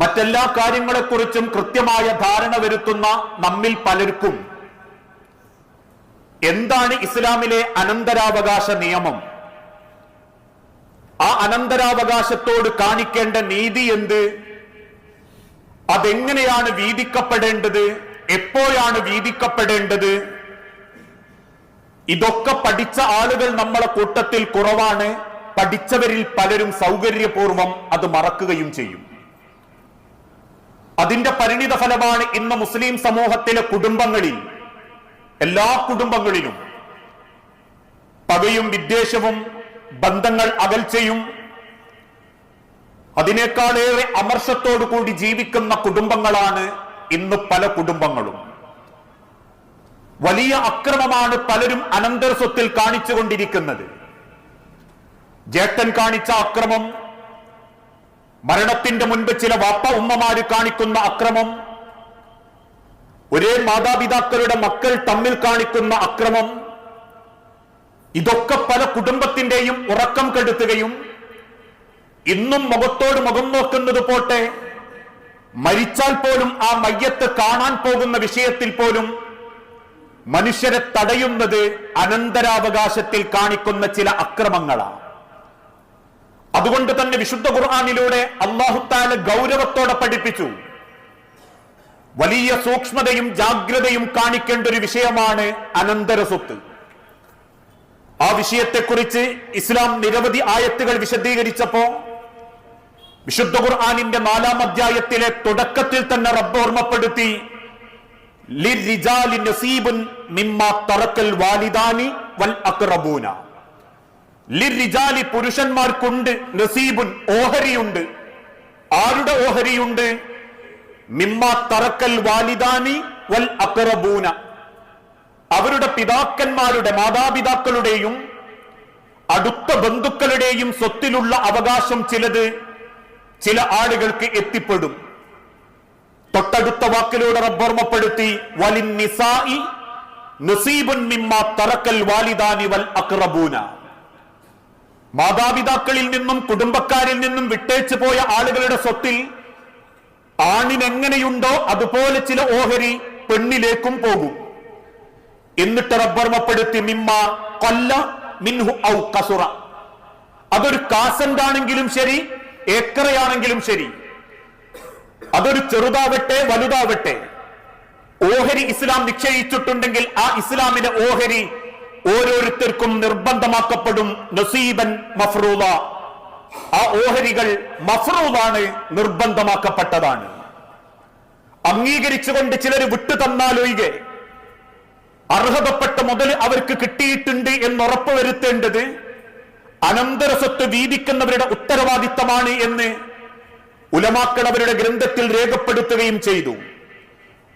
മറ്റെല്ലാ കാര്യങ്ങളെക്കുറിച്ചും കൃത്യമായ ധാരണ വരുത്തുന്ന നമ്മിൽ പലർക്കും. എന്താണ് ഇസ്ലാമിലെ അനന്തരാവകാശ നിയമം? ആ അനന്തരാവകാശത്തോട് കാണിക്കേണ്ട നീതി എന്ത്? അതെങ്ങനെയാണ് വീതിക്കപ്പെടേണ്ടത്? എപ്പോഴാണ് വീതിക്കപ്പെടേണ്ടത്? ഇതൊക്കെ പഠിച്ച ആളുകൾ നമ്മളെ കൂട്ടത്തിൽ കുറവാണ്. പഠിച്ചവരിൽ പലരും സൗകര്യപൂർവം അത് മറക്കുകയും ചെയ്യും. അതിന്റെ പരിണിത ഫലമാണ് ഇന്ന് മുസ്ലിം സമൂഹത്തിലെ കുടുംബങ്ങളിൽ എല്ലാ കുടുംബങ്ങളിലും. പകയും വിദ്വേഷവും ബന്ധങ്ങൾ അകൽച്ചയും അതിനേക്കാളേറെ അമർഷത്തോടു കൂടി ജീവിക്കുന്ന കുടുംബങ്ങളാണ് ഇന്ന് പല കുടുംബങ്ങളും. വലിയ അക്രമമാണ് പലരും അനന്തര സ്വത്തിൽ കാണിച്ചുകൊണ്ടിരിക്കുന്നത്. ജേട്ടൻ കാണിച്ച അക്രമം മരണത്തിന്റെ മുൻപ് ചില വാപ്പ ഉമ്മമാര് കാണിക്കുന്ന അക്രമം ഒരേ മാതാപിതാക്കളുടെ മക്കൾ തമ്മിൽ കാണിക്കുന്ന അക്രമം ഇതൊക്കെ പല കുടുംബത്തിന്റെയും ഉറക്കം കെടുത്തുകയും ഇന്നും മുഖത്തോട് മുഖം നോക്കുന്നത് പോട്ടെ മരിച്ചാൽ പോലും ആ മയ്യത്ത് കാണാൻ പോകുന്ന വിഷയത്തിൽ പോലും മനുഷ്യരെ തടയുന്നത് അനന്തരാവകാശത്തിൽ കാണിക്കുന്ന ചില അക്രമങ്ങളാണ്. അതുകൊണ്ട് തന്നെ വിശുദ്ധ ഖുർആാനിലൂടെ അള്ളാഹുത്താല ഗൗരവത്തോടെ പഠിപ്പിച്ചു. വലിയ സൂക്ഷ്മതയും ജാഗ്രതയും കാണിക്കേണ്ട ഒരു വിഷയമാണ് അനന്തര സ്വത്ത് ആ വിഷയത്തെക്കുറിച്ച് ഇസ്ലാം നിരവധി ആയത്തുകൾ വിശദീകരിച്ചപ്പോ വിശുദ്ധ ഖുർആാനിന്റെ നാലാം അധ്യായത്തിലെ തുടക്കത്തിൽ തന്നെ റബ്ബ് ഓർമ്മപ്പെടുത്തി ലിർരിജാലി നസീബുൻ മിമ്മാ തറക്കൽ വാലിദാനി വൽ അക്റബൂന. ലിർരിജാലി പുരുഷന്മാർക്കുണ്ട് നസീബുൻ ഓഹരിയുണ്ട്. ആരുടെ ഓഹരിയുണ്ട്? മിമ്മാ തറക്കൽ വാലിദാനി വൽ അക്റബൂന. അവരുടെ പിതാക്കന്മാരുടെ മാതാപിതാക്കളുടെയും അടുത്ത ബന്ധുക്കളുടെയും സ്വത്തിലുള്ള അവകാശം ചിലത് ചില ആളുകൾക്ക് എത്തിപ്പെടും. തൊട്ടടുത്ത വാക്കിലൂടെ റബ്ബോർമ്മപ്പെടുത്തി വലിൻ നിസായി നസീബുൻ മിമ്മാ തറക്കൽ വാലിദാനി വൽ അക്റബൂന. മാതാപിതാക്കളിൽ നിന്നും കുടുംബക്കാരിൽ നിന്നും വിട്ടേച്ചു പോയ ആളുകളുടെ സ്വത്തിൽ ആണിനെങ്ങനെയുണ്ടോ അതുപോലെ ചില ഓഹരി പെണ്ണിലേക്കും പോകും. എന്നിട്ട് റബ്ബർമപ്പെടുത്തി മിമ്മ കൊല്ല മിൻഹു ഔ കസുറ. അതൊരു കാസന്റ് ആണെങ്കിലും ശരി ഏക്കറയാണെങ്കിലും ശരി. അതൊരു ചെറുതാവട്ടെ വലുതാവട്ടെ. ഓഹരി ഇസ്ലാം നിശ്ചയിച്ചിട്ടുണ്ടെങ്കിൽ ആ ഇസ്ലാമിന്റെ ഓഹരി ഓരോരുത്തർക്കും നിർബന്ധമാക്കപ്പെടും നസീബൻ മഫ്രൂദ ആ ഓഹരികൾ മഫ്രൂദാണ് നിർബന്ധമാക്കപ്പെട്ടതാണ്. അംഗീകരിച്ചുകൊണ്ട് ചിലർ വിട്ടു തന്നാലൊഴികെ അർഹതപ്പെട്ട മുതൽ അവർക്ക് കിട്ടിയിട്ടുണ്ട് എന്ന് ഉറപ്പുവരുത്തേണ്ടത് അനന്തര സ്വത്ത് വീതിക്കുന്നവരുടെ ഉത്തരവാദിത്തമാണ് എന്ന് ഉലമാക്കൾ അവരുടെ ഗ്രന്ഥത്തിൽ രേഖപ്പെടുത്തുകയും ചെയ്തു.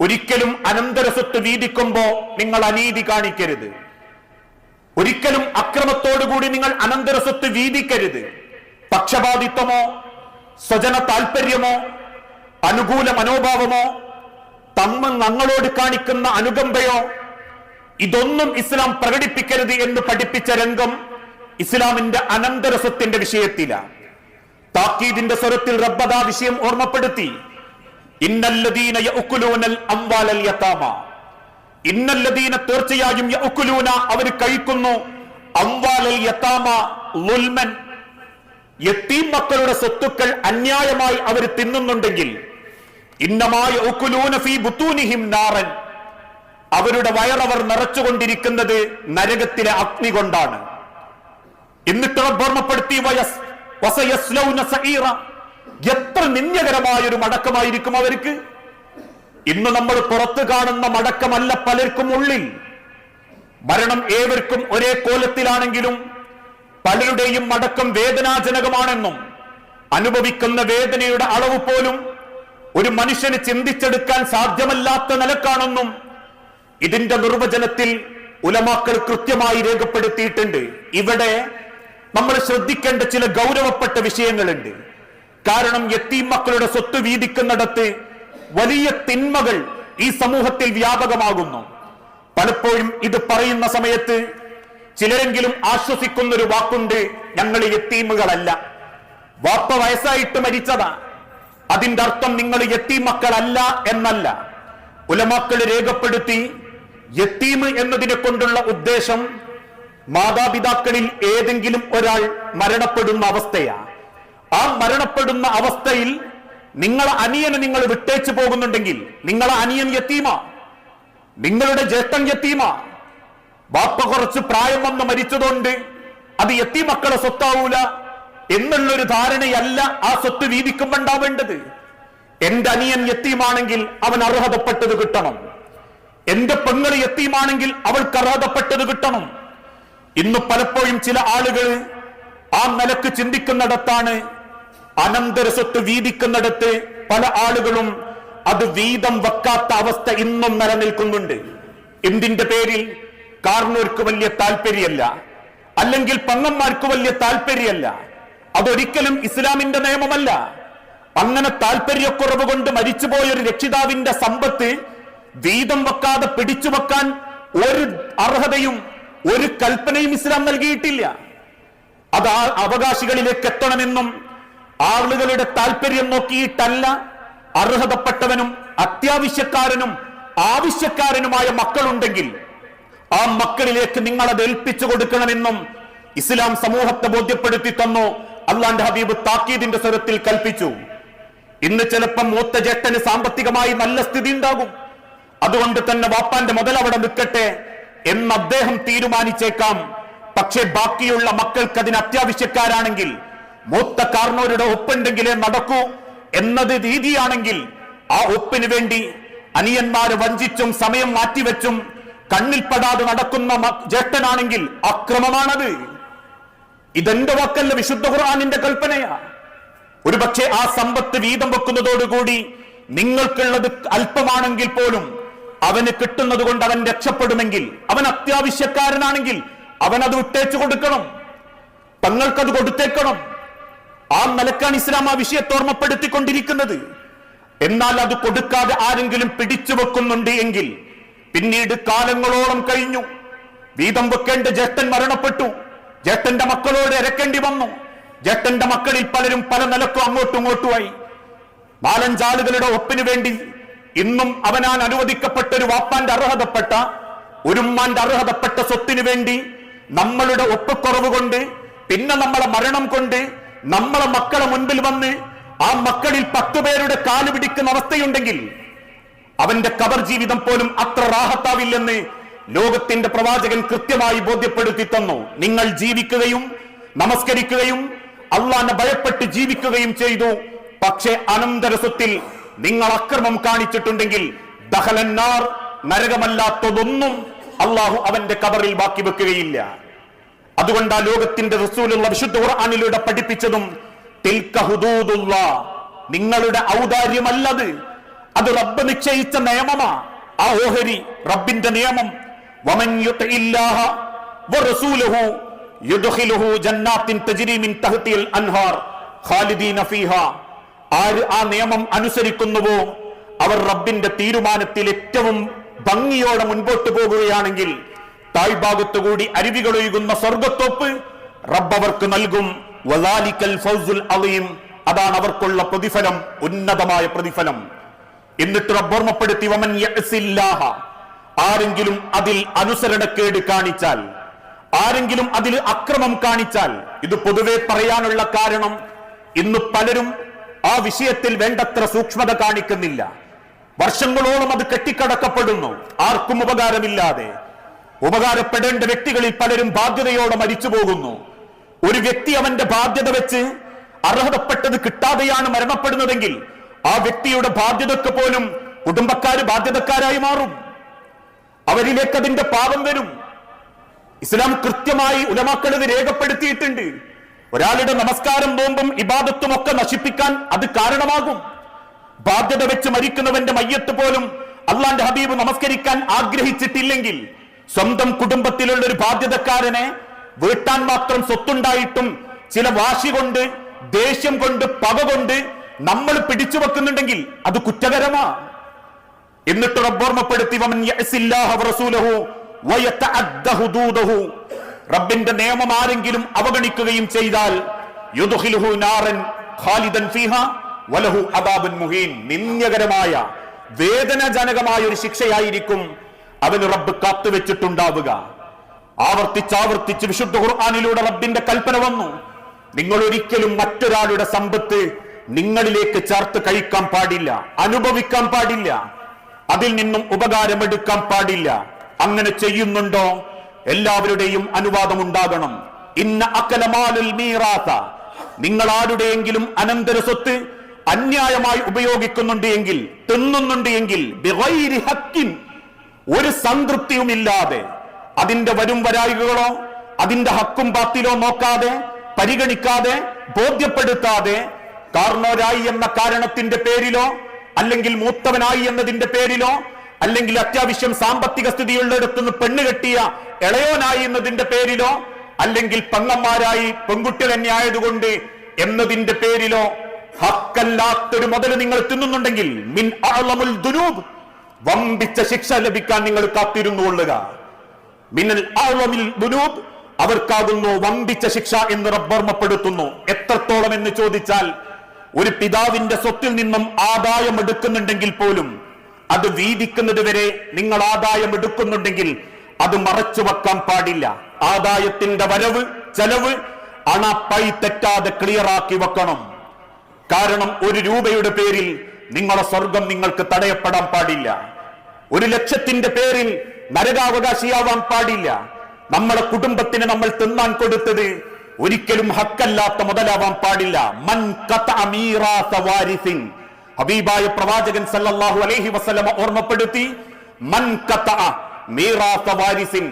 ഒരിക്കലും അനന്തര സ്വത്ത് വീതിക്കുമ്പോ നിങ്ങൾ അനീതി കാണിക്കരുത്. ഒരിക്കലും അക്രമത്തോടുകൂടി നിങ്ങൾ അനന്തര സ്വത്ത് വീതിക്കരുത്. പക്ഷപാതിത്വമോ സ്വജന താല്പര്യമോ അനുകൂല മനോഭാവമോ തമ്മ ഞങ്ങളോട് കാണിക്കുന്ന അനുകമ്പയോ ഇതൊന്നും ഇസ്ലാം പ്രകടിപ്പിക്കരുത് എന്ന് പഠിപ്പിച്ച രംഗം ഇസ്ലാമിന്റെ അനന്തര സ്വത്തിന്റെ വിഷയത്തിലാണ് താക്കീദിന്റെ സ്വരത്തിൽ റബ്ബദാ വിഷയം ഓർമ്മപ്പെടുത്തി. ഇന്നല്ലദീന യഅ്കുലൂനൽ അംവാലൽ യതാമ. ഇന്നല്ലദീന തീർച്ചയായും യഅ്കുലൂന അവർ കഴിക്കുന്നു. അംവാലൽ യതാമ ലുൽമൻ യത്തീം മക്കളുടെ സ്വത്തുക്കൾ അന്യായമായി അവർ തിന്നുന്നുണ്ടെങ്കിൽ ഇന്നമായ ഉക്കുലൂന ഫീ ബുത്തൂനിഹിം നാറൻ. അവരുടെ വയറവർ നിറച്ചുകൊണ്ടിരിക്കുന്നത് നരകത്തിലെ അഗ്നി കൊണ്ടാണ്. എന്നിട്ട് ഓർമ്മപ്പെടുത്തി വയസ്. എത്ര നിന്ദ്യകരമായ ഒരു മടക്കമായിരിക്കും അവർക്ക്. ഇന്ന് നമ്മൾ പുറത്ത് കാണുന്ന മടക്കമല്ല പലർക്കും ഉള്ളിൽ. മരണം ഏവർക്കും ഒരേ കോലത്തിലാണെങ്കിലും പലരുടെയും മടക്കം വേദനാജനകമാണെന്നും അനുഭവിക്കുന്ന വേദനയുടെ അളവ് പോലും ഒരു മനുഷ്യന് ചിന്തിച്ചെടുക്കാൻ സാധ്യമല്ലാത്ത നിലക്കാണെന്നും ഇതിന്റെ നിർവചനത്തിൽ ഉലമാക്കൾ കൃത്യമായി രേഖപ്പെടുത്തിയിട്ടുണ്ട്. ഇവിടെ നമ്മൾ ശ്രദ്ധിക്കേണ്ട ചില ഗൗരവപ്പെട്ട വിഷയങ്ങളുണ്ട്. കാരണം എത്തീം മക്കളുടെ സ്വത്ത് വീതിക്കുന്നിടത്ത് വലിയ തിന്മകൾ ഈ സമൂഹത്തിൽ വ്യാപകമാകുന്നു. പലപ്പോഴും ഇത് പറയുന്ന സമയത്ത് ചിലരെങ്കിലും ആശ്വസിക്കുന്ന ഒരു വാക്കുണ്ട് ഞങ്ങൾ യത്തീമുകളല്ല വാപ്പ വയസ്സായിട്ട് മരിച്ചതാ. അതിന്റെ അർത്ഥം നിങ്ങൾ യത്തീം മക്കളല്ല എന്നല്ല. ഉലമാക്കൾ രേഖപ്പെടുത്തി എത്തീമ് എന്നതിനെ കൊണ്ടുള്ള ഉദ്ദേശം മാതാപിതാക്കളിൽ ഏതെങ്കിലും ഒരാൾ മരണപ്പെടുന്ന അവസ്ഥയാ. ആ മരണപ്പെടുന്ന അവസ്ഥയിൽ നിങ്ങളെ അനിയനെ നിങ്ങൾ വിട്ടേച്ചു പോകുന്നുണ്ടെങ്കിൽ നിങ്ങളെ അനിയൻ യത്തീമ നിങ്ങളുടെ ജ്യേഷ്ഠൻ യത്തീമ. ബാപ്പ കുറച്ച് പ്രായം വന്ന് മരിച്ചതുകൊണ്ട് അത് യത്തീമക്കളെ സ്വത്താവൂല എന്നുള്ളൊരു ധാരണയല്ല ആ സ്വത്ത് വീതിക്കുമ്പോ ഉണ്ടാവേണ്ടത്. എന്റെ അനിയൻ യത്തീമാണെങ്കിൽ അവൻ അർഹതപ്പെട്ടത് കിട്ടണം. എന്റെ പെങ്ങൾ യത്തീമാണെങ്കിൽ അവൾക്ക് അർഹതപ്പെട്ടത് കിട്ടണം. ഇന്ന് പലപ്പോഴും ചില ആളുകൾ ആ നിലയ്ക്ക് ചിന്തിക്കുന്നിടത്താണ് അനന്തര സ്വത്ത് വീതിക്കുന്നിടത്ത് പല ആളുകളും അത് വീതം വെക്കാത്ത അവസ്ഥ ഇന്നും നിലനിൽക്കുന്നുണ്ട്. എന്തിന്റെ പേരിൽ? കാർണൂർക്ക് വലിയ താല്പര്യമല്ല. അല്ലെങ്കിൽ പങ്ങന്മാർക്ക് വലിയ താല്പര്യമല്ല. അതൊരിക്കലും ഇസ്ലാമിന്റെ നിയമമല്ല. അങ്ങനെ താല്പര്യക്കുറവ് കൊണ്ട് മരിച്ചുപോയ ഒരു രക്ഷിതാവിന്റെ സമ്പത്ത് വീതം വെക്കാതെ പിടിച്ചു വെക്കാൻ ഒരു അർഹതയും ഒരു കൽപ്പനയും ഇസ്ലാം നൽകിയിട്ടില്ല. അത് അവകാശികളിലേക്ക് എത്തണമെന്നും ആളുകളുടെ താല്പര്യം നോക്കിയിട്ടല്ല അർഹതപ്പെട്ടവനും അത്യാവശ്യക്കാരനും ആവശ്യക്കാരനുമായ മക്കളുണ്ടെങ്കിൽ ആ മക്കളിലേക്ക് നിങ്ങൾ അത് ഏൽപ്പിച്ചു കൊടുക്കണമെന്നും ഇസ്ലാം സമൂഹത്തെ ബോധ്യപ്പെടുത്തി തന്നു. അള്ളാന്റെ ഹബീബ് താക്കീദിന്റെ സ്വരത്തിൽ കൽപ്പിച്ചു. ഇന്ന് ചിലപ്പം മൂത്ത ജേട്ടന് സാമ്പത്തികമായി നല്ല സ്ഥിതി ഉണ്ടാകും. അതുകൊണ്ട് തന്നെ വാപ്പാന്റെ മുതൽ അവിടെ നിൽക്കട്ടെ എന്ന് അദ്ദേഹം തീരുമാനിച്ചേക്കാം. പക്ഷെ ബാക്കിയുള്ള മക്കൾക്ക് അതിന് അത്യാവശ്യക്കാരാണെങ്കിൽ മൂത്ത കാർണോരുടെ ഒപ്പുണ്ടെങ്കിലേ നടക്കൂ എന്നത് രീതിയാണെങ്കിൽ ആ ഒപ്പിന് വേണ്ടി അനിയന്മാരെ വഞ്ചിച്ചും സമയം മാറ്റിവെച്ചും കണ്ണിൽപ്പെടാതെ നടക്കുന്ന ജ്യേഷ്ഠനാണെങ്കിൽ അക്രമമാണത്. ഇതെന്റെ വാക്കല്ല വിശുദ്ധ ഖുർആാനിന്റെ കൽപ്പനയാ. ഒരുപക്ഷെ ആ സമ്പത്ത് വീതം വെക്കുന്നതോടുകൂടി നിങ്ങൾക്കുള്ളത് അല്പമാണെങ്കിൽ പോലും അവന് കിട്ടുന്നത് കൊണ്ട് അവൻ രക്ഷപ്പെടുമെങ്കിൽ അവൻ അത്യാവശ്യക്കാരനാണെങ്കിൽ അവൻ അത് വിട്ടേച്ചു കൊടുക്കണം. തങ്ങൾക്കത് കൊടുത്തേക്കണം. ആ നിലക്കാണ് ഇസ്ലാം ആ വിഷയത്തെ ഓർമ്മപ്പെടുത്തിക്കൊണ്ടിരിക്കുന്നത്. എന്നാൽ അത് കൊടുക്കാതെ ആരെങ്കിലും പിടിച്ചു വെക്കുന്നുണ്ട് എങ്കിൽ പിന്നീട് കാലങ്ങളോളം കഴിഞ്ഞു. വീതം വെക്കേണ്ട ജ്യേഷ്ഠൻ മരണപ്പെട്ടു. ജ്യേഷ്ഠന്റെ മക്കളോട് ഇരക്കേണ്ടി വന്നു. ജ്യേഷ്ഠന്റെ മക്കളിൽ പലരും പല നിലക്കും അങ്ങോട്ടും ഇങ്ങോട്ടുമായി. നാലഞ്ചാളുകളുടെ ഒപ്പിന് വേണ്ടി ഇന്നും അവനാൻ അനുവദിക്കപ്പെട്ട ഒരു വാപ്പാന്റെ അർഹതപ്പെട്ട ഒരുമ്മാന്റെ അർഹതപ്പെട്ട സ്വത്തിന് വേണ്ടി നമ്മളുടെ ഒപ്പുക്കുറവ് കൊണ്ട് പിന്നെ നമ്മളെ മരണം കൊണ്ട് നമ്മളെ മക്കളെ മുൻപിൽ വന്ന് ആ മക്കളിൽ പത്തു പേരുടെ കാൽ പിടിക്കുന്ന അവസ്ഥയുണ്ടെങ്കിൽ അവന്റെ കബർ ജീവിതം പോലും അത്ര റാഹത്താവില്ലെന്ന് ലോകത്തിന്റെ പ്രവാചകൻ കൃത്യമായി ബോധ്യപ്പെടുത്തി തന്നു. നിങ്ങൾ ജീവിക്കുകയും നമസ്കരിക്കുകയും അള്ളാനെ ഭയപ്പെട്ട് ജീവിക്കുകയും ചെയ്തു. പക്ഷേ അനന്തരസ്വത്തിൽ നിങ്ങൾ അക്രമം കാണിച്ചിട്ടുണ്ടെങ്കിൽ ദഹലന്നാർ നരകമല്ലാത്തതൊന്നും അള്ളാഹു അവന്റെ കബറിൽ ബാക്കി വെക്കുകയില്ല അതുകൊണ്ട് ആ ലോകത്തിന്റെ റസൂലുള്ള വിശുദ്ധ ഖുർആനിലൂടെ പഠിപ്പിച്ചതും ഹുദൂദുള്ള നിങ്ങളുടെ ഔദാര്യമല്ലത്. അത് റബ്ബ് നിശ്ചയിച്ച നിയമമാ. ആ ഓഹരി റബ്ബിന്റെ നിയമം. ആര് ആ നിയമം അനുസരിക്കുന്നുവോ അവർ റബ്ബിന്റെ തീരുമാനത്തിൽ ഏറ്റവും ഭംഗിയോടെ മുൻപോട്ട് പോകുകയാണെങ്കിൽ താഴ്ഭാഗത്തുകൂടി അരുവികൾ ഒഴുകുന്ന സ്വർഗത്തോപ്പ് റബ്ബവർക്ക് നൽകും. വലാലിക്കൽ ഫൗസുൽ അലീം. അതാണ് അവർക്കുള്ള പ്രതിഫലം ഉന്നതമായ പ്രതിഫലം. എന്നിട്ട് റബ്ബ് ഓർമ്മപ്പെടുത്തി വമൻ ആരെങ്കിലും അതിൽ അനുസരണക്കേട് കാണിച്ചാൽ ആരെങ്കിലും അതിൽ അക്രമം കാണിച്ചാൽ ഇത് പൊതുവെ പറയാനുള്ള കാരണം ഇന്ന് പലരും ആ വിഷയത്തിൽ വേണ്ടത്ര സൂക്ഷ്മത കാണിക്കുന്നില്ല. വർഷങ്ങളോളം അത് കെട്ടിക്കടക്കപ്പെടുന്നു. ആർക്കും ഉപകാരമില്ലാതെ. ഉപകാരപ്പെടേണ്ട വ്യക്തികളിൽ പലരും ബാധ്യതയോടെ മരിച്ചു പോകുന്നു. ഒരു വ്യക്തി അവന്റെ ബാധ്യത വെച്ച് അർഹതപ്പെട്ടത് കിട്ടാതെയാണ് മരണപ്പെടുന്നതെങ്കിൽ ആ വ്യക്തിയുടെ ബാധ്യതക്ക് പോലും കുടുംബക്കാര് ബാധ്യതക്കാരായി മാറും. അവരിലേക്ക് അതിന്റെ പാപം വരും. ഇസ്ലാം കൃത്യമായി ഉലമാക്കൾ ഇത് രേഖപ്പെടുത്തിയിട്ടുണ്ട്. ഒരാളുടെ നമസ്കാരം നോമ്പും ഇബാദത്തും ഒക്കെ നശിപ്പിക്കാൻ അത് കാരണമാകും. ബാധ്യത വെച്ച് മരിക്കുന്നവന്റെ മയ്യത്ത് പോലും അള്ളാന്റെ ഹബീബ് നമസ്കരിക്കാൻ ആഗ്രഹിച്ചിട്ടില്ലെങ്കിൽ സ്വന്തം കുടുംബത്തിലുള്ള ഒരു ബാധ്യതക്കാരനെ വീട്ടാൻ മാത്രം സ്വത്തുണ്ടായിട്ടും ചില വാശി കൊണ്ട് ദേഷ്യം കൊണ്ട് പക കൊണ്ട് നമ്മൾ പിടിച്ചു വെക്കുന്നുണ്ടെങ്കിൽ അത് കുറ്റകരമാ. എന്നിട്ട് ഹുദൂദഹു റബ്ബിന്റെ നിയമം ആരെങ്കിലും അവഗണിക്കുകയും ചെയ്താൽ നിന്ദ്യകരമായ വേദനാജനകമായ ഒരു ശിക്ഷയായിരിക്കും അവന് റബ്ബ് കാത്തുവെച്ചിട്ടുണ്ടാവുക ആവർത്തിച്ചാവർത്തിച്ച് വിശുദ്ധ ഖുർആാനിലൂടെ റബ്ബിന്റെ കൽപ്പന വന്നു. നിങ്ങൾ ഒരിക്കലും മറ്റൊരാളുടെ സമ്പത്ത് നിങ്ങളിലേക്ക് ചേർത്ത് കഴിക്കാൻ പാടില്ല അനുഭവിക്കാൻ പാടില്ല അതിൽ നിന്നും ഉപകാരമെടുക്കാൻ പാടില്ല. അങ്ങനെ ചെയ്യുന്നുണ്ടോ? എല്ലാവരുടെയും അനുവാദം ഉണ്ടാകണം. ഇന്ന അക്കലമാലുൽ മീറാത്ത നിങ്ങൾ ആരുടെയെങ്കിലും അനന്തര സ്വത്ത് അന്യായമായി ഉപയോഗിക്കുന്നുണ്ട് എങ്കിൽ തിന്നുന്നുണ്ട് എങ്കിൽ ഒരു സംതൃപ്തിയുമില്ലാതെ അതിന്റെ വരും വരായികളോ അതിന്റെ ഹക്കും പാത്തിലോ നോക്കാതെ പരിഗണിക്കാതെ ബോധ്യപ്പെടുത്താതെ കാർണോരായി എന്ന കാരണത്തിന്റെ പേരിലോ അല്ലെങ്കിൽ മൂത്തവനായി എന്നതിന്റെ പേരിലോ അല്ലെങ്കിൽ അത്യാവശ്യം സാമ്പത്തിക സ്ഥിതിയുള്ളിടത്തുനിന്ന് പെണ്ണ് കെട്ടിയ ഇളയോനായി എന്നതിന്റെ പേരിലോ അല്ലെങ്കിൽ പെങ്ങന്മാരായി പെൺകുട്ടി തന്നെ ആയതുകൊണ്ട് എന്നതിന്റെ പേരിലോ ഹക്കല്ലാത്തൊരു മുതൽ നിങ്ങൾ തിന്നുന്നുണ്ടെങ്കിൽ മിൻ ദുനൂബ് വമ്പിച്ച ശിക്ഷ ലഭിക്കാൻ നിങ്ങൾ കാത്തിരുന്നുകൊള്ളുക. മിന്നൽ അഅ്ലമിൽ ദുനൂബ് അവർക്കാകുന്നു വമ്പിച്ച ശിക്ഷ എന്ന് റബ്ബർമ്മപ്പെടുത്തുന്നു എത്രത്തോളം എന്ന് ചോദിച്ചാൽ ഒരു പിതാവിന്റെ സ്വത്തിൽ നിന്നും ആദായം എടുക്കുന്നുണ്ടെങ്കിൽ പോലും അത് വീതിക്കുന്നത് വരെ നിങ്ങൾ ആദായം എടുക്കുന്നുണ്ടെങ്കിൽ അത് മറച്ചു വെക്കാൻ പാടില്ല. ആദായത്തിന്റെ വരവ് ചെലവ് അണപ്പൈ തെറ്റാതെ ക്ലിയറാക്കി വെക്കണം. കാരണം ഒരു രൂപയുടെ പേരിൽ നിങ്ങളുടെ സ്വർഗം നിങ്ങൾക്ക് തടയപ്പെടാൻ പാടില്ല. ഒരു ലക്ഷത്തിന്റെ പേരിൽ നരകാവകാശിയാവാൻ പാടില്ല. നമ്മുടെ കുടുംബത്തിന് നമ്മൾ തിന്നാൻ കൊടുത്തത് ഒരിക്കലും ഹക്കല്ലാത്ത മുതലാവാൻ പാടില്ല. മൻ ഹബീബായ പ്രവാചകൻ സല്ലല്ലാഹു അലൈഹി വസല്ലമ ഓർമ്മപ്പെടുത്തി മൻ വാരിസിൻ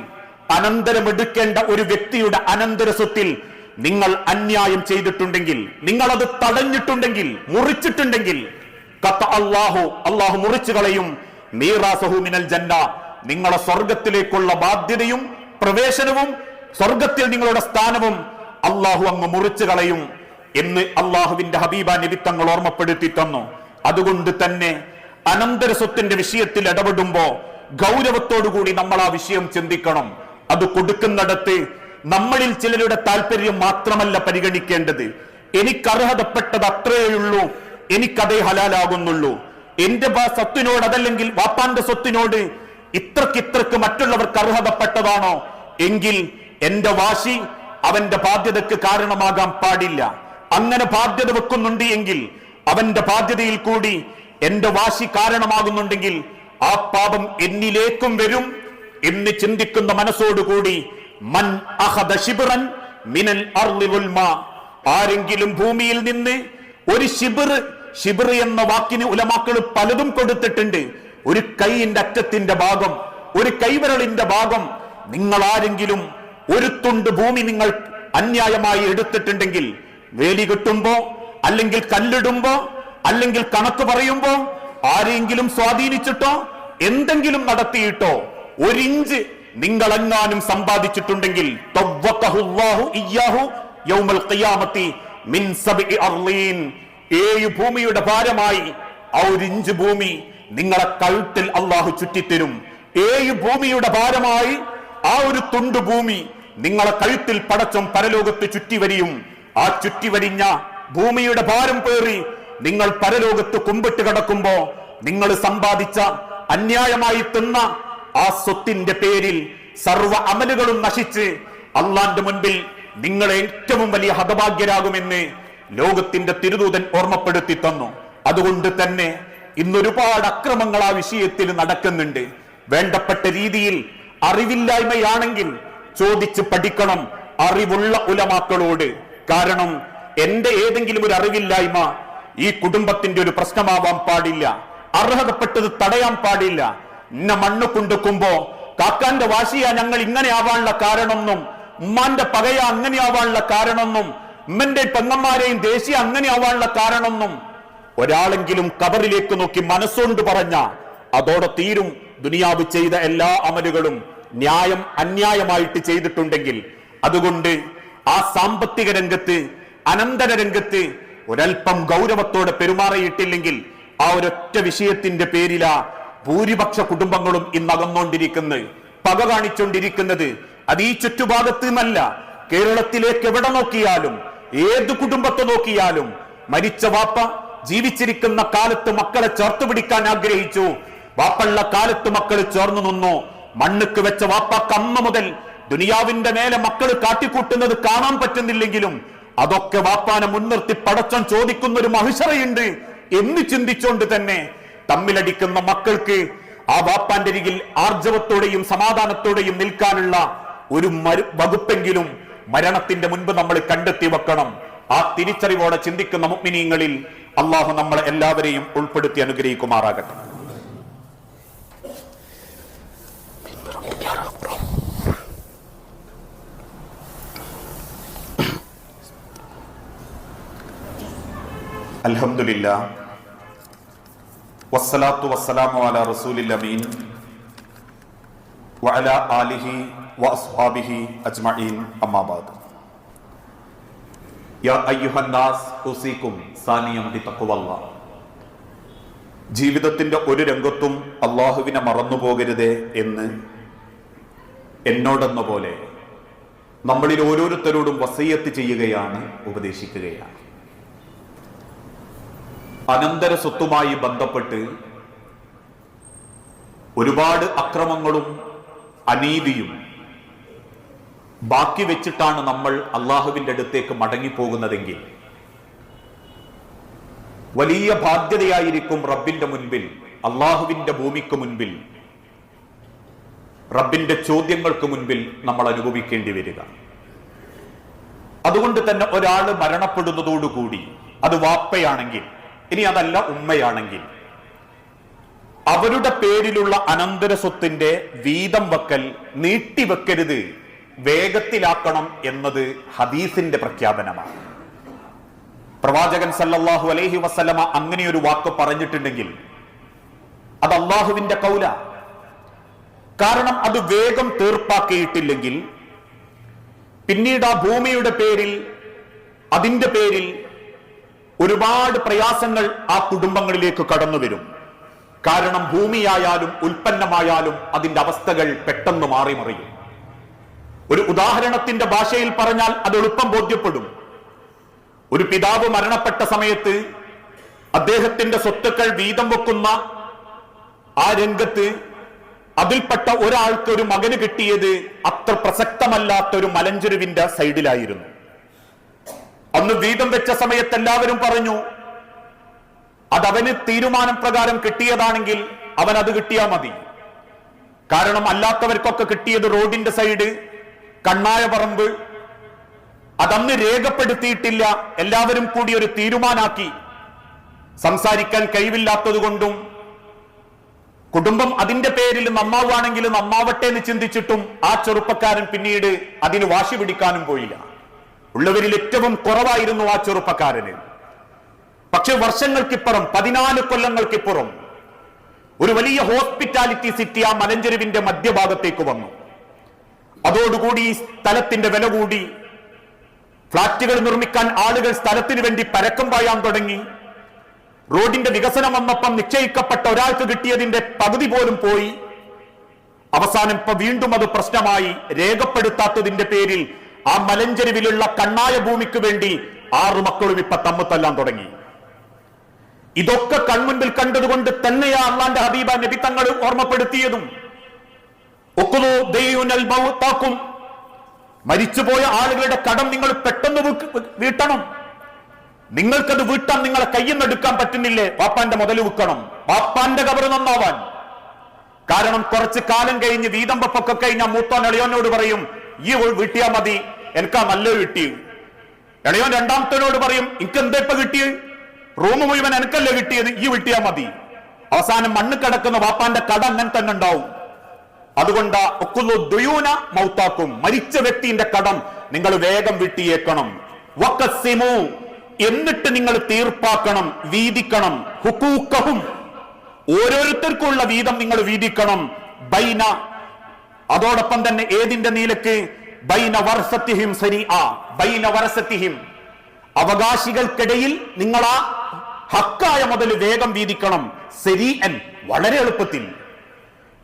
അനന്തരം എടുക്കേണ്ട ഒരു വ്യക്തിയുടെ അനന്തര സ്വത്തിൽ നിങ്ങൾ അന്യായം ചെയ്തിട്ടുണ്ടെങ്കിൽ നിങ്ങൾ അത് തടഞ്ഞിട്ടുണ്ടെങ്കിൽ മുറിച്ചിട്ടുണ്ടെങ്കിൽ കത്ത അള്ളാഹു അള്ളാഹു മുറിച്ചു കളയും മിനൽ ജന്ന. നിങ്ങളെ സ്വർഗത്തിലേക്കുള്ള ബാധ്യതയും പ്രവേശനവും സ്വർഗത്തിൽ നിങ്ങളുടെ സ്ഥാനവും അള്ളാഹു അങ്ങ് മുറിച്ചു കളയും എന്ന് അള്ളാഹുവിന്റെ ഹബീബ നിമിത്തങ്ങൾ ഓർമ്മപ്പെടുത്തി തന്നു. അതുകൊണ്ട് തന്നെ അനന്തര സ്വത്തിന്റെ വിഷയത്തിൽ ഇടപെടുമ്പോ ഗൗരവത്തോടുകൂടി നമ്മൾ ആ വിഷയം ചിന്തിക്കണം. അത് കൊടുക്കുന്നിടത്ത് നമ്മളിൽ ചിലരുടെ താല്പര്യം മാത്രമല്ല പരിഗണിക്കേണ്ടത്. എനിക്ക് അർഹതപ്പെട്ടത് അത്രയേ ഉള്ളൂ എനിക്കതേ ഹലാലാകുന്നുള്ളൂ. എന്റെ സ്വത്തിനോട് അതല്ലെങ്കിൽ വാപ്പാന്റെ സ്വത്തിനോട് ഇത്രക്കിത്രക്ക് ഇത്രക്ക് മറ്റുള്ളവർക്ക് അർഹതപ്പെട്ടതാണോ? എങ്കിൽ എന്റെ വാശി അവന്റെ ബാധ്യതക്ക് കാരണമാകാൻ പാടില്ല. അങ്ങനെ ബാധ്യത വെക്കുന്നുണ്ട് എങ്കിൽ അവന്റെ ബാധ്യതയിൽ കൂടി എന്റെ വാശി കാരണമാകുന്നുണ്ടെങ്കിൽ ആ പാപം എന്നിലേക്കും വരും എന്ന് ചിന്തിക്കുന്ന മനസ്സോടുകൂടി മൻ അഹദ ശിബിറൻ മിനൽ ആരെങ്കിലും ഭൂമിയിൽ നിന്ന് ഒരു ശിബിർ ശിബിർ എന്ന വാക്കിന് ഉലമാക്കൾ പലതും കൊടുത്തിട്ടുണ്ട്. ഒരു കൈയിന്റെ അറ്റത്തിന്റെ ഭാഗം ഒരു കൈവിരളിന്റെ ഭാഗം നിങ്ങൾ ആരെങ്കിലും ഒരു തുണ്ട് ഭൂമി നിങ്ങൾ അന്യായമായി എടുത്തിട്ടുണ്ടെങ്കിൽ വേലി കിട്ടുമ്പോ അല്ലെങ്കിൽ കല്ലിടുമ്പോ അല്ലെങ്കിൽ കണക്ക് പറയുമ്പോ ആരെങ്കിലും സ്വാധീനിച്ചിട്ടോ എന്തെങ്കിലും നടത്തിയിട്ടോ ഒരിഞ്ച് നിങ്ങൾ എങ്ങാനും സമ്പാദിച്ചിട്ടുണ്ടെങ്കിൽ യൗമൽ ഖിയാമത്തി മിൻ സബ്ഇ ഏഴ് ഭൂമിയുടെ ഭാരമായി. ആ ഒരു ഇഞ്ച് ഭൂമി നിങ്ങളെ കഴുത്തിൽ അള്ളാഹു ചുറ്റിത്തരും. ഏഴ് ഭൂമിയുടെ ഭാരമായി ആ ഒരു തുണ്ട് ഭൂമി നിങ്ങളെ കഴുത്തിൽ പടച്ചം പരലോകത്ത് ചുറ്റിവരിയും. ആ ചുറ്റിവരിഞ്ഞ ഭൂമിയുടെ ഭാരം പേറി നിങ്ങൾ പരലോകത്ത് കുമ്പിട്ട് കിടക്കുമ്പോ നിങ്ങൾ സമ്പാദിച്ച അന്യായമായി തിന്ന ആ സ്വത്തിന്റെ പേരിൽ സർവ അമലുകളും നശിച്ച് അള്ളാന്റെ മുൻപിൽ നിങ്ങൾ ഏറ്റവും വലിയ ഹതഭാഗ്യരാകുമെന്ന് ലോകത്തിന്റെ തിരുദൂതൻ ഓർമ്മപ്പെടുത്തി തന്നു. അതുകൊണ്ട് തന്നെ ഇന്നൊരുപാട് അക്രമങ്ങൾ ആ വിഷയത്തിൽ നടക്കുന്നുണ്ട്. വേണ്ടപ്പെട്ട രീതിയിൽ അറിവില്ലായ്മയാണെങ്കിൽ ചോദിച്ച് പഠിക്കണം അറിവുള്ള ഉലമാക്കളോട്. കാരണം എന്റെ ഏതെങ്കിലും ഒരു അറിവില്ലായ്മ ഈ കുടുംബത്തിന്റെ ഒരു പ്രശ്നമാവാൻ പാടില്ല. അർഹതപ്പെട്ടത് തടയാൻ പാടില്ല. ഇന്ന മണ്ണ് കൊണ്ടുക്കുമ്പോ കാക്കാന്റെ വാശിയാ ഞങ്ങൾ ഇങ്ങനെ ആവാനുള്ള കാരണമെന്നും ഉമ്മാന്റെ പകയ അങ്ങനെ ആവാനുള്ള കാരണമൊന്നും ഉമ്മന്റെ പെങ്ങന്മാരെയും ദേശീയ അങ്ങനെ ആവാനുള്ള കാരണമൊന്നും ഒരാളെങ്കിലും കബറിലേക്ക് നോക്കി മനസ്സുകൊണ്ട് പറഞ്ഞ അതോടെ തീരും ദുനിയാവ് ചെയ്ത എല്ലാ അമലുകളും ന്യായം അന്യായമായിട്ട് ചെയ്തിട്ടുണ്ടെങ്കിൽ അതുകൊണ്ട് ആ സാമ്പത്തിക രംഗത്ത് അനന്തര രംഗത്ത് ഒരൽപ്പം ഗൗരവത്തോടെ പെരുമാറിയിട്ടില്ലെങ്കിൽ ആ ഒരൊറ്റ വിഷയത്തിന്റെ പേരിലാ ഭൂരിപക്ഷ കുടുംബങ്ങളും ഇന്ന് അകന്നുകൊണ്ടിരിക്കുന്നത് പക കാണിച്ചുകൊണ്ടിരിക്കുന്നത് അത് ഈ ചുറ്റുഭാഗത്ത് നിന്നല്ല കേരളത്തിലേക്ക് എവിടെ നോക്കിയാലും ഏത് കുടുംബത്തെ നോക്കിയാലും മരിച്ച വാപ്പ ജീവിച്ചിരിക്കുന്ന കാലത്ത് മക്കളെ ചേർത്ത് പിടിക്കാൻ ആഗ്രഹിച്ചു. വാപ്പള്ള കാലത്ത് മക്കൾ ചേർന്നു നിന്നു. മണ്ണുക്ക് വെച്ച വാപ്പ അമ്മ മുതൽ ദുനിയാവിന്റെ മേലെ മക്കൾ കാട്ടിക്കൂട്ടുന്നത് കാണാൻ പറ്റുന്നില്ലെങ്കിലും അതൊക്കെ വാപ്പാനെ മുൻനിർത്തി പടച്ചൻ ചോദിക്കുന്ന ഒരു മഹിഷറയുണ്ട് എന്ന് ചിന്തിച്ചുകൊണ്ട് തന്നെ തമ്മിലടിക്കുന്ന മക്കൾക്ക് ആ വാപ്പാന്റെ അരികിൽ ആർജവത്തോടെയും സമാധാനത്തോടെയും നിൽക്കാനുള്ള ഒരു വകുപ്പെങ്കിലും മരണത്തിന്റെ മുൻപ് നമ്മൾ കണ്ടെത്തി വെക്കണം. ആ തിരിച്ചറിവോടെ ചിന്തിക്കുന്ന മുഗ്മിനീങ്ങളിൽ അള്ളാഹു നമ്മൾ എല്ലാവരെയും ഉൾപ്പെടുത്തി അനുഗ്രഹിക്കുമാറാകട്ടെ. അലഹമില്ല വസ്സലാത്തു വസ്സലാമു അലാ റസൂലിൽ അമീൻ. വഅല ആലിഹി വഅസ്ഹാബിഹി അജ്മഈൻ ബിതഖ്വല്ലാഹ് ജീവിതത്തിന്റെ ഒരു രംഗത്തും അള്ളാഹുവിനെ മറന്നുപോകരുതേ എന്ന് എന്നോടെന്ന പോലെ നമ്മളിൽ ഓരോരുത്തരോടും വസയ്യത്ത് ചെയ്യുകയാണ് ഉപദേശിക്കുകയാണ്. അനന്തര സ്വത്തുമായി ബന്ധപ്പെട്ട് ഒരുപാട് അക്രമങ്ങളും അനീതിയും ബാക്കി വെച്ചിട്ടാണ് നമ്മൾ അള്ളാഹുവിന്റെ അടുത്തേക്ക് മടങ്ങിപ്പോകുന്നതെങ്കിൽ. വലിയ ബാധ്യതയായിരിക്കും റബ്ബിന്റെ മുൻപിൽ അള്ളാഹുവിന്റെ ഭൂമിക്ക് മുൻപിൽ റബ്ബിന്റെ ചോദ്യങ്ങൾക്ക് മുൻപിൽ നമ്മൾ അനുഭവിക്കേണ്ടി വരിക. അതുകൊണ്ട് തന്നെ ഒരാൾ മരണപ്പെടുന്നതോടുകൂടി അത് വാപ്പയാണെങ്കിൽ ഇനി അതല്ല ഉമ്മയാണെങ്കിൽ അവരുടെ പേരിലുള്ള അനന്തര സ്വത്തിന്റെ വീതം വെക്കൽ നീട്ടിവെക്കരുത് വേഗത്തിലാക്കണം എന്നത് ഹദീസിന്റെ പ്രഖ്യാപനമാണ്. പ്രവാചകൻ സല്ലല്ലാഹു അലൈഹി വസ്ലമ അങ്ങനെ ഒരു വാക്ക് പറഞ്ഞിട്ടുണ്ടെങ്കിൽ അത് അള്ളാഹുവിന്റെ കൗല. കാരണം അത് വേഗം തീർപ്പാക്കിയിട്ടില്ലെങ്കിൽ പിന്നീട് ആ ഭൂമിയുടെ പേരിൽ അതിന്റെ പേരിൽ ഒരുപാട് പ്രയാസങ്ങൾ ആ കുടുംബങ്ങളിലേക്ക് കടന്നു വരും കാരണം ഭൂമിയായാലും ഉൽപ്പന്നമായാലും അതിന്റെ അവസ്ഥകൾ പെട്ടെന്ന് മാറി മറിയും ഒരു ഉദാഹരണത്തിന്റെ ഭാഷയിൽ പറഞ്ഞാൽ അത് എളുപ്പം ബോധ്യപ്പെടും. ഒരു പിതാവ് മരണപ്പെട്ട സമയത്ത് അദ്ദേഹത്തിന്റെ സ്വത്തുക്കൾ വീതം വെക്കുന്ന ആ രംഗത്ത് അതിൽപ്പെട്ട ഒരാൾക്ക് ഒരു മകന് കിട്ടിയത് അത്ര പ്രസക്തമല്ലാത്ത ഒരു മലഞ്ചെരുവിന്റെ സൈഡിലായിരുന്നു. അന്ന് വീതം വെച്ച സമയത്ത് എല്ലാവരും പറഞ്ഞു അതവന് തീരുമാനം പ്രകാരം കിട്ടിയതാണെങ്കിൽ അവൻ അത് കിട്ടിയാ മതി. കാരണം അല്ലാത്തവർക്കൊക്കെ കിട്ടിയത് റോഡിന്റെ സൈഡ് കണ്ണായ പറമ്പ്. അതന്ന് രേഖപ്പെടുത്തിയിട്ടില്ല. എല്ലാവരും കൂടി ഒരു തീരുമാനാക്കി. സംസാരിക്കാൻ കഴിവില്ലാത്തത് കൊണ്ടും കുടുംബം അതിന്റെ പേരിൽ നന്നാവുകയാണെങ്കിൽ നന്നാവട്ടെ എന്ന് ചിന്തിച്ചിട്ടും ആ ചെറുപ്പക്കാരൻ പിന്നീട് അതിന് വാശി പിടിക്കാനും പോയില്ല. ഉള്ളവരിൽ ഏറ്റവും കുറവായിരുന്നു ആ ചെറുപ്പക്കാരന്. പക്ഷെ വർഷങ്ങൾക്കിപ്പുറം പതിനാല് കൊല്ലങ്ങൾക്കിപ്പുറം ഒരു വലിയ ഹോസ്പിറ്റാലിറ്റി സിറ്റി ആ മലഞ്ചെരുവിന്റെ മധ്യഭാഗത്തേക്ക് വന്നു. അതോടുകൂടി ഈ സ്ഥലത്തിന്റെ വില കൂടി. ഫ്ളാറ്റുകൾ നിർമ്മിക്കാൻ ആളുകൾ സ്ഥലത്തിന് വേണ്ടി പരക്കം പായാൻ തുടങ്ങി. റോഡിന്റെ വികസനം വന്നപ്പം നിശ്ചയിക്കപ്പെട്ട ഒരാൾക്ക് കിട്ടിയതിന്റെ പകുതി പോലും പോയി. അവസാനം ഇപ്പൊ വീണ്ടും അത് പ്രശ്നമായി. രേഖപ്പെടുത്താത്തതിന്റെ പേരിൽ ആ മലഞ്ചെരുവിലുള്ള കണ്ണായ ഭൂമിക്ക് വേണ്ടി ആറു മക്കളും ഇപ്പൊ തമ്മതല്ലാൻ തുടങ്ങി. ഇതൊക്കെ കൺമുൻപിൽ കണ്ടതുകൊണ്ട് തന്നെയാ അള്ളാന്റെ ഹബീബ നബി തങ്ങൾ ഓർമ്മപ്പെടുത്തിയതും. മൗത്താക്കും. മരിച്ചുപോയ ആളുകളുടെ കടം നിങ്ങൾ പെട്ടെന്ന് വീട്ടണം. നിങ്ങൾക്കത് വീട്ടാൻ നിങ്ങളെ കയ്യിൽ നിന്ന് എടുക്കാൻ പറ്റുന്നില്ലേ? വാപ്പാന്റെ മുതൽ വിൽക്കണം. വാപ്പാന്റെ കബറ് നന്നാവാൻ. കാരണം കുറച്ച് കാലം കഴിഞ്ഞ് വീതം കഴിഞ്ഞ മൂത്തോൻ ഇളയോനോട് പറയും ഈ വീട്ടിയാ മതി. എനിക്കാ നല്ലൊരു കിട്ടി ഇളയോൻ രണ്ടാമത്തേനോട് പറയും എനിക്ക് എന്താ ഇപ്പൊ കിട്ടിയത് റൂം മുഴുവൻ എനിക്കല്ലേ കിട്ടിയത്? ഈ വീട്ടിയാ മതി. അവസാനം മണ്ണ് കിടക്കുന്ന വാപ്പാന്റെ കട അങ്ങനെ തന്നെ ഉണ്ടാവും. അതുകൊണ്ട് ദുയൂന മൗത്താക്കും. മരിച്ച വ്യക്തിന്റെ കടം നിങ്ങൾ വേഗം വിട്ടിയേക്കണം. വക്കസിമു എന്നിട്ട് നിങ്ങൾ തീർപ്പാക്കണം വീതിക്കണം. ഹുക്കൂക്കഹും. ഓരോരുത്തർക്കുള്ള വീതം നിങ്ങൾ വീതിക്കണം. ബൈന അതോടൊപ്പം തന്നെ ഏതിന്റെ നീലക്ക്? ബൈന വർസത്തിഹിം സരി ആ ബൈന വരസത്തിഹിം അവകാശികൾക്കിടയിൽ നിങ്ങൾ ആ ഹക്കായ മുതൽ വേഗം വീതിക്കണം. സെരി എൻ വളരെ എളുപ്പത്തിൽ.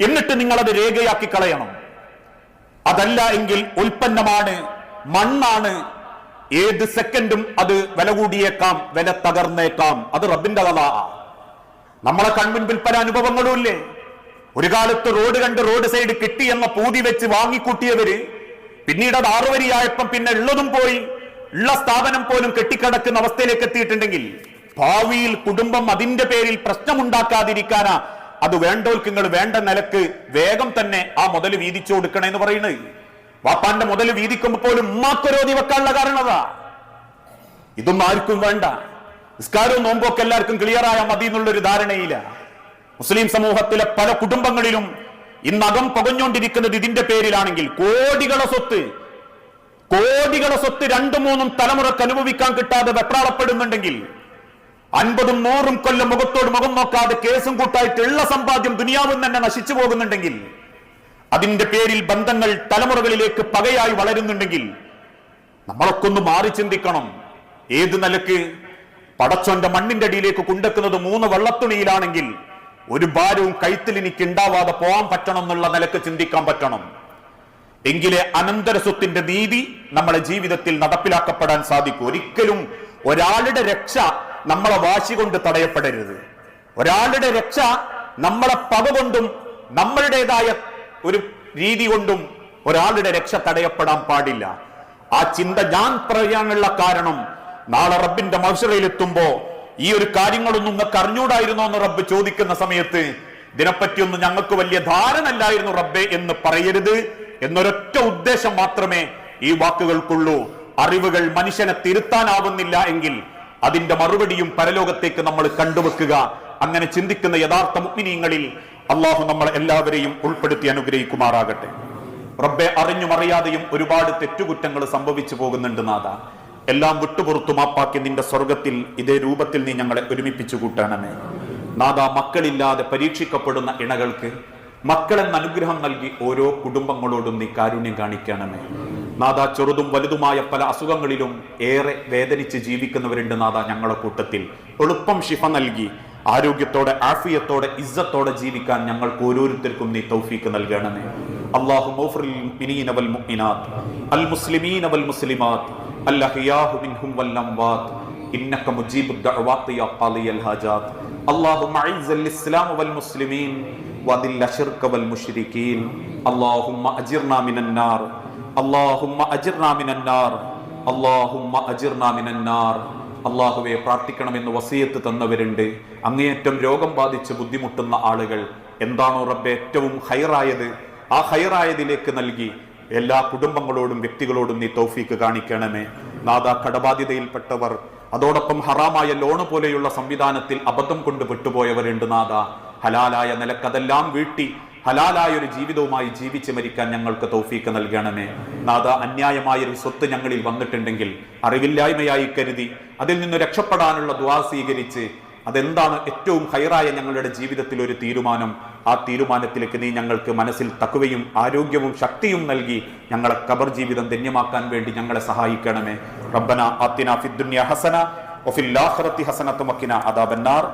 എന്നിട്ട് അത് രേഖയാക്കി കളയണം. അതല്ല എങ്കിൽ ഉൽപ്പന്നമാണ് മണ്ണാണ്. ഏത് സെക്കൻഡും അത് വില കൂടിയേക്കാം വില തകർന്നേക്കാം. അത് റബ്ബിന്റെ കഥ നമ്മളെ കൺമുൻപിൽ പല അനുഭവങ്ങളും ഇല്ലേ? ഒരു കാലത്ത് റോഡ് കണ്ട് റോഡ് സൈഡ് കിട്ടി എന്ന പൂതി വെച്ച് വാങ്ങിക്കൂട്ടിയവര് പിന്നീട് അത് ആറുവരിയായപ്പം പിന്നെ ഉള്ളതും പോയി ഉള്ള സ്ഥാപനം പോലും കെട്ടിക്കടക്കുന്ന അവസ്ഥയിലേക്ക് എത്തിയിട്ടുണ്ടെങ്കിൽ ഭാവിയിൽ കുടുംബം അതിന്റെ പേരിൽ പ്രശ്നമുണ്ടാക്കാതിരിക്കാനാ അത് വേണ്ടവർക്ക് നിങ്ങൾ വേണ്ട നിലയ്ക്ക് വേഗം തന്നെ ആ മുതൽ വീതിച്ചു കൊടുക്കണേ എന്ന് പറയുന്നത്. വാപ്പാന്റെ മുതൽ വീതിക്കുമ്പോൾ പോലും ഉമ്മാക്കൊരോധി വെക്കാനുള്ള കാരണതാ ഇതൊന്നും ആർക്കും വേണ്ട. നിസ്കാരവും നോമ്പൊക്കെ എല്ലാവർക്കും ക്ലിയർ ക്ലിയറായ മതി എന്നുള്ളൊരു ധാരണയില്ല. മുസ്ലിം സമൂഹത്തിലെ പല കുടുംബങ്ങളിലും ഇന്നകം പകഞ്ഞുകൊണ്ടിരിക്കുന്നത് ഇതിന്റെ പേരിലാണെങ്കിൽ കോടികളെ സ്വത്ത് കോടികളെ സ്വത്ത് രണ്ടു മൂന്നും തലമുറയ്ക്ക് അനുഭവിക്കാൻ കിട്ടാതെ വെപ്രാളപ്പെടുന്നുണ്ടെങ്കിൽ അൻപതും നൂറും കൊല്ലം മുഖത്തോട് മുഖം നോക്കാതെ കേസും കൂട്ടായിട്ട് ഉള്ള സമ്പാദ്യം ദുനിയാവും തന്നെ നശിച്ചു പോകുന്നുണ്ടെങ്കിൽ അതിന്റെ പേരിൽ ബന്ധങ്ങൾ തലമുറകളിലേക്ക് പകയായി വളരുന്നുണ്ടെങ്കിൽ നമ്മളൊക്കെ ഒന്ന് മാറി ചിന്തിക്കണം. ഏത് നിലയ്ക്ക് പടച്ചോന്റെ മണ്ണിന്റെ അടിയിലേക്ക് കൊണ്ടെക്കുന്നത് മൂന്ന് വെള്ളത്തുണിയിലാണെങ്കിൽ ഒരു ഭാരവും കൈത്തിൽ എനിക്ക് ഉണ്ടാവാതെ പോകാൻ പറ്റണം എന്നുള്ള നിലയ്ക്ക് ചിന്തിക്കാൻ പറ്റണം. എങ്കിലേ അനന്തര സ്വത്തിന്റെ നീതി നമ്മുടെ ജീവിതത്തിൽ നടപ്പിലാക്കപ്പെടാൻ സാധിക്കും. ഒരിക്കലും ഒരാളുടെ രക്ഷ നമ്മളെ വാശി കൊണ്ട് തടയപ്പെടരുത്. ഒരാളുടെ രക്ഷ നമ്മളെ പക കൊണ്ടും നമ്മളുടേതായ ഒരു രീതി കൊണ്ടും ഒരാളുടെ രക്ഷ തടയപ്പെടാൻ പാടില്ല. ആ ചിന്ത ഞാൻ പറയാനുള്ള കാരണം നാളെ റബ്ബിന്റെ മത്സരയിലെത്തുമ്പോ ഈ ഒരു കാര്യങ്ങളൊന്നും നിങ്ങൾക്ക് അറിഞ്ഞൂടായിരുന്നോ എന്ന് റബ്ബ് ചോദിക്കുന്ന സമയത്ത് ഇതിനെപ്പറ്റിയൊന്നും ഞങ്ങൾക്ക് വലിയ ധാരണ ധാരണല്ലായിരുന്നു റബ്ബെ എന്ന് പറയരുത് എന്നൊരൊറ്റ ഉദ്ദേശം മാത്രമേ ഈ വാക്കുകൾക്കുള്ളൂ. അറിവുകൾ മനുഷ്യനെ തിരുത്താനാവുന്നില്ല എങ്കിൽ അതിന്റെ മറുപടിയും പരലോകത്തേക്ക് നമ്മൾ കണ്ടുവെക്കുക. അങ്ങനെ ചിന്തിക്കുന്ന യഥാർത്ഥ മുഗ്നീയങ്ങളിൽ അള്ളാഹു നമ്മൾ എല്ലാവരെയും ഉൾപ്പെടുത്തി അനുഗ്രഹിക്കുമാറാകട്ടെ. റബ്ബെ അറിഞ്ഞും അറിയാതെയും ഒരുപാട് തെറ്റുകുറ്റങ്ങൾ സംഭവിച്ചു പോകുന്നുണ്ട് നാഥ. എല്ലാം വിട്ടുപുറത്തു മാപ്പാക്കി നിന്റെ സ്വർഗത്തിൽ ഇതേ രൂപത്തിൽ നീ ഞങ്ങളെ ഒരുമിപ്പിച്ചു കൂട്ടണമേ നാഥ മക്കളില്ലാതെ പരീക്ഷിക്കപ്പെടുന്ന ഇണകൾക്ക് മക്കളെന്ന അനുഗ്രഹം നൽകി ഓരോ കുടുംബങ്ങളോടും നീ കാരുണ്യം കാണിക്കണമേ നാഥ ചെറുതും വലുതുമായ പല അസുഖങ്ങളിലും ഏറെ വേദനിച്ച് ജീവിക്കുന്നവരുണ്ട് നാഥ ഞങ്ങളുടെ കൂട്ടത്തിൽ എളുപ്പം ശിഫ നൽകി ആരോഗ്യത്തോടെ ആഫിയത്തോടെ ഇസ്സത്തോടെ ജീവിക്കാൻ ഞങ്ങൾക്ക് ഓരോരുത്തർക്കും നീ തൗഫീക്ക് നൽകണമേ അള്ളാഹു മുഅ്മിനീന വൽ മുഅ്മിനാത്ത് അൽ മുസ്ലിമീന വൽ മുസ്ലിമാത്ത് അൽ അഹ്യാഹു മിൻഹും വൽ അംവാത്ത് إنك مجيب الدعوات يا قاضي الحاجات اللهم أعز الإسلام والمسلمين وأذل الشرك والمشركين اللهم أجرنا من النار അള്ളാഹുമ്മ അജിർനാമിനാർ അള്ളാഹുമ്മ അജിർനാമിനാർ അള്ളാഹുവെ പ്രാർത്ഥിക്കണമെന്ന് വസിയത്ത് തന്നവരുണ്ട്. അങ്ങേയറ്റം രോഗം ബാധിച്ച് ബുദ്ധിമുട്ടുന്ന ആളുകൾ എന്താണോ റബ്ബെ ഏറ്റവും ഹൈറായത്? ആ ഹൈറായതിലേക്ക് നൽകി എല്ലാ കുടുംബങ്ങളോടും വ്യക്തികളോടും നീ തൗഫീക്ക് കാണിക്കണമേ. നാദ കടബാധ്യതയിൽപ്പെട്ടവർ അതോടൊപ്പം ഹറാമായ ലോണ് പോലെയുള്ള സംവിധാനത്തിൽ അബദ്ധം കൊണ്ട് പെട്ടുപോയവരുണ്ട് നാദ. ഹലാലായ നിലക്കതെല്ലാം വീട്ടി ഹലാലായ ഒരു ജീവിതവുമായി ജീവിച്ച് മരിക്കാൻ ഞങ്ങൾക്ക് തൗഫീക്ക് നൽകണമേ. നാഥ അന്യായമായ ഒരു സ്വത്ത് ഞങ്ങളിൽ വന്നിട്ടുണ്ടെങ്കിൽ അറിവില്ലായ്മയായി കരുതി അതിൽ നിന്ന് രക്ഷപ്പെടാനുള്ള ദ്വാ സ്വീകരിച്ച് അതെന്താണ് ഏറ്റവും ഹൈറായ ഞങ്ങളുടെ ജീവിതത്തിൽ ഒരു തീരുമാനം? ആ തീരുമാനത്തിലേക്ക് നീ ഞങ്ങൾക്ക് മനസ്സിൽ തക്കുവയും ആരോഗ്യവും ശക്തിയും നൽകി ഞങ്ങളെ കബർ ജീവിതം ധന്യമാക്കാൻ വേണ്ടി ഞങ്ങളെ സഹായിക്കണമേ. റബ്ബന ആത്തിന ഫിദ്ദുന്യ ഹസന വഫിൽ ആഖിറതി ഹസനത്തും വഖിന അദാബന്നാർ.